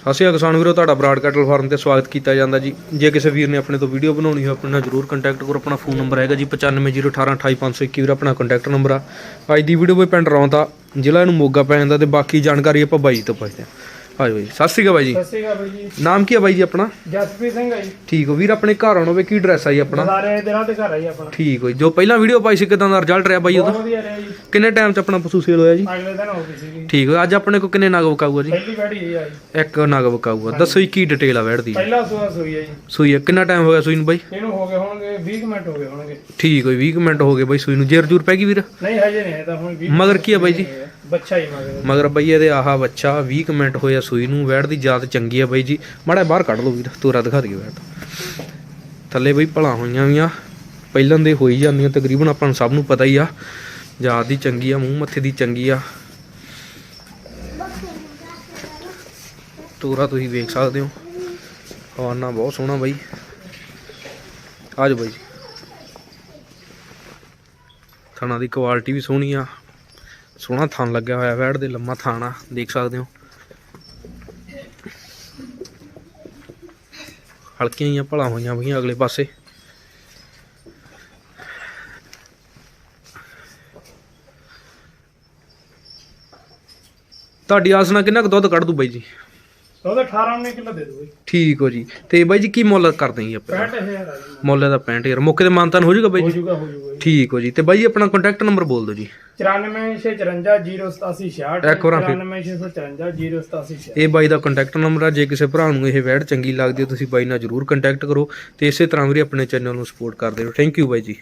ਸਤਿ ਸ਼੍ਰੀ ਅਕਾਲ ਕਿਸਾਨ ਵੀਰੋ, ਤੁਹਾਡਾ ਬਰਾਡ ਕੈਟਲ ਫਾਰਮ ਤੇ ਸਵਾਗਤ ਕੀਤਾ ਜਾਂਦਾ ਜੀ। ਜੇ ਕਿਸੇ ਵੀਰ ਨੇ ਆਪਣੇ ਤੋਂ ਵੀਡੀਓ ਬਣਾਉਣੀ ਹੋਵੇ ਆਪਣੇ ਨਾਲ ਜਰੂਰ ਕੰਟੈਕਟ ਕਰੋ। ਆਪਣਾ ਫੋਨ ਨੰਬਰ ਹੈਗਾ ਜੀ 9501828521 ਵੀਰ, ਆਪਣਾ ਕੰਟੈਕਟ ਨੰਬਰ ਆ। ਅੱਜ ਦੀ ਵੀਡੀਓ ਬਈ ਪਿੰਡ ਰੌਂਤਾ ਜ਼ਿਲ੍ਹਾ ਇਹਨੂੰ ਮੋਗਾ ਪੈ ਜਾਂਦਾ ਤੇ ਬਾਕੀ ਜਾਣਕਾਰੀ ਆਪਾਂ ਬਾਈ ਤੋਂ ਪੁੱਛਦੇ ਹਾਂ। ਆਜੋ ਬਾਈ ਸਤਿ ਸ਼੍ਰੀ ਅਕਾਲ ਬਾਈ ਜੀ। ਸਤਿ ਸ਼੍ਰੀ ਅਕਾਲ ਬਾਈ ਜੀ। ਨਾਮ ਕੀ ਹੈ ਬਾਈ ਜੀ ਆਪਣਾ? ਜਸਪ੍ਰੀਤ ਸਿੰਘ ਹੈ ਜੀ। ਠੀਕ ਹੋ। ਵੀਰ ਆਪਣੇ ਘਰ ਆਉਣਾ ਹੋਵੇ ਕੀ ਐਡਰੈਸ ਆ ਜੀ ਆਪਣਾ? ਸਾਰੇ ਦਿਨਾਂ ਤੇ ਘਰ ਆ ਜੀ ਆਪਣਾ। ਠੀਕ ਹੋ ਜੀ। ਪਹਿਲਾਂ ਵੀਡੀਓ ਪਾਈ ਸੀ ਕਿਦਾਂ ਦਾ ਰਿਜ਼ਲਟ ਰਿਹਾ ਬਾਈ ਉਹਦਾ? ਬਹੁਤ ਵਧੀਆ ਰਿਹਾ ਜੀ। ਕਿੰਨੇ ਟਾਈਮ 'ਚ ਆਪਣਾ ਪਸ਼ੂ ਸੇਲ ਹੋਇਆ ਜੀ? ਅਗਲੇ ਦਿਨ ਹੋ ਗਈ ਸੀਗੀ। ਠੀਕ ਹੋ। ਅੱਜ ਆਪਣੇ ਕੋਲ ਕਿੰਨੇ ਨਗ ਵਕਾਊਗਾ ਜੀ? ਪਹਿਲੀ ਬੈਠੀ ਹੈ ਜੀ। ਇੱਕ ਨਗ ਵਕਾਊਗਾ। ਦੱਸੋ ਜੀ ਕੀ ਡਿਟੇਲ ਆ ਵੈੜ ਦੀ? ਪਹਿਲਾ ਸੂਆ ਸੂਈ ਹੈ ਜੀ। ਸੂਈ ਆ। ਕਿੰਨਾ ਟਾਈਮ ਹੋ ਗਿਆ ਸੂਈ ਨੂੰ ਬਾਈ? ਇਹਨੂੰ ਹੋ ਗਏ ਹੋਣਗੇ 20 ਕੁ ਮਿੰਟ ਹੋ ਗਏ ਹੋਣਗੇ। ਠੀਕ ਹੋਈ 20 ਕੁ ਮਿੰਟ ਹੋ ਗਏ ਬਾਈ ਸੂਈ ਨੂੰ। ਜੇਰ ਜੂਰ ਪੈ ਗਈ ਵੀਰ? ਨਹੀਂ ਹਜੇ ਨਹੀਂ ਹੈ ਤਾਂ ਹੁਣ 20 ਮਗਰ ਕੀ ਆ ਬਾਈ ਜੀ? ਬੱਚਾ ਹੀ ਮਗਰ। ਮਗਰ ਬਈ ਇਹਦੇ ਆਹਾ ਬੱਚਾ 20 ਕੁ ਮਿੰਟ ਹੋਇਆ ਸੂਈ ਨੂੰ, ਵੈੜ ਦੀ ਜਾਤ ਚੰਗੀ ਆ ਬਾਈ ਜੀ। ਮਾੜਾ ਬਾਹਰ ਕੱਢ ਲਓ ਵੀਰ ਤੋਰਾ ਦਿਖਾ ਦਈਏ ਵੈੜ। ਥੱਲੇ ਬਈ ਭਲਾ ਹੋਈਆਂ ਵੀਆਂ ਪਹਿਲਾਂ ਦੇ ਹੋਈ ਜਾਂਦੀਆਂ, ਤਕਰੀਬਨ ਆਪਾਂ ਨੂੰ ਸਭ ਨੂੰ ਪਤਾ ਹੀ ਆ। ਜਾਤ ਦੀ ਚੰਗੀ ਆ, ਮੂੰਹ ਮੱਥੇ ਦੀ ਚੰਗੀ ਆ। ਤੋਰਾ ਤੁਸੀਂ ਵੇਖ ਸਕਦੇ ਹੋ। ਹਵਾਨਾ ਬਹੁਤ ਸੋਹਣਾ ਬਾਈ। ਆਜੋ ਬਾਈ ਜੀ। ਥਣਾ ਦੀ ਕੁਆਲਿਟੀ ਵੀ ਸੋਹਣੀ ਆ। ਸੋਹਣਾ ਥਣ ਲੱਗਿਆ ਹੋਇਆ, ਵੈੜ ਦੇ ਲੰਮਾ ਥਣ ਆ, ਦੇਖ ਸਕਦੇ ਹੋ। ਹਲਕੀਆਂ ਜਿਹੀਆਂ ਭਲਾ ਹੋਈਆਂ ਵੀਆਂ ਅਗਲੇ ਪਾਸੇ। ਤੁਹਾਡੀ ਆਸ ਨਾਲ ਕਿੰਨਾ ਕੁ ਦੁੱਧ ਕੱਢ ਦੂ ਬਾਈ ਜੀ? ਉਹਦਾ 18 19 ਕਿਲੋ ਦੇ ਦੋ ਬਾਈ। ਠੀਕ ਹੋ ਜੀ। ਤੇ ਬਾਈ ਜੀ ਕੀ ਮੁੱਲ ਕਰਦੇ ਜੀ ਆਪਾਂ? 65000 ਆ ਜੀ। ਮੁੱਲ ਦਾ 65000 ਮੌਕੇ ਤੇ ਮਾਨਤਾਨ ਹੋ ਜਾਊਗਾ ਬਾਈ ਹੋ ਜੀ। ਹੋ ਠੀਕ ਹੋ ਜੀ। ਤੇ ਬਾਈ ਆਪਣਾ ਕੰਟੈਕਟ ਨੰਬਰ ਬੋਲ ਦਿਓ ਜੀ। 9464508766 ਇੱਕ ਵਾਰ ਫਿਰ। 9464508766 ਇਹ ਬਾਈ ਦਾ ਕੰਟੈਕਟ ਨੰਬਰ ਆ। ਜੇ ਕਿਸੇ ਭਰਾ ਨੂੰ ਇਹ ਵੈਡ ਚੰਗੀ ਲੱਗਦੀ ਹੈ ਤੁਸੀਂ ਬਾਈ ਨਾਲ ਜਰੂਰ ਕੰਟੈਕਟ ਕਰੋ। ਤੇ ਇਸੇ ਤਰ੍ਹਾਂ ਵੀ ਆਪਣੇ ਚੈਨਲ ਨੂੰ ਸਪੋਰਟ ਕਰਦੇ ਰਹੋ ਥੈਂਕ ਯੂ ਬਾਈ ਜੀ।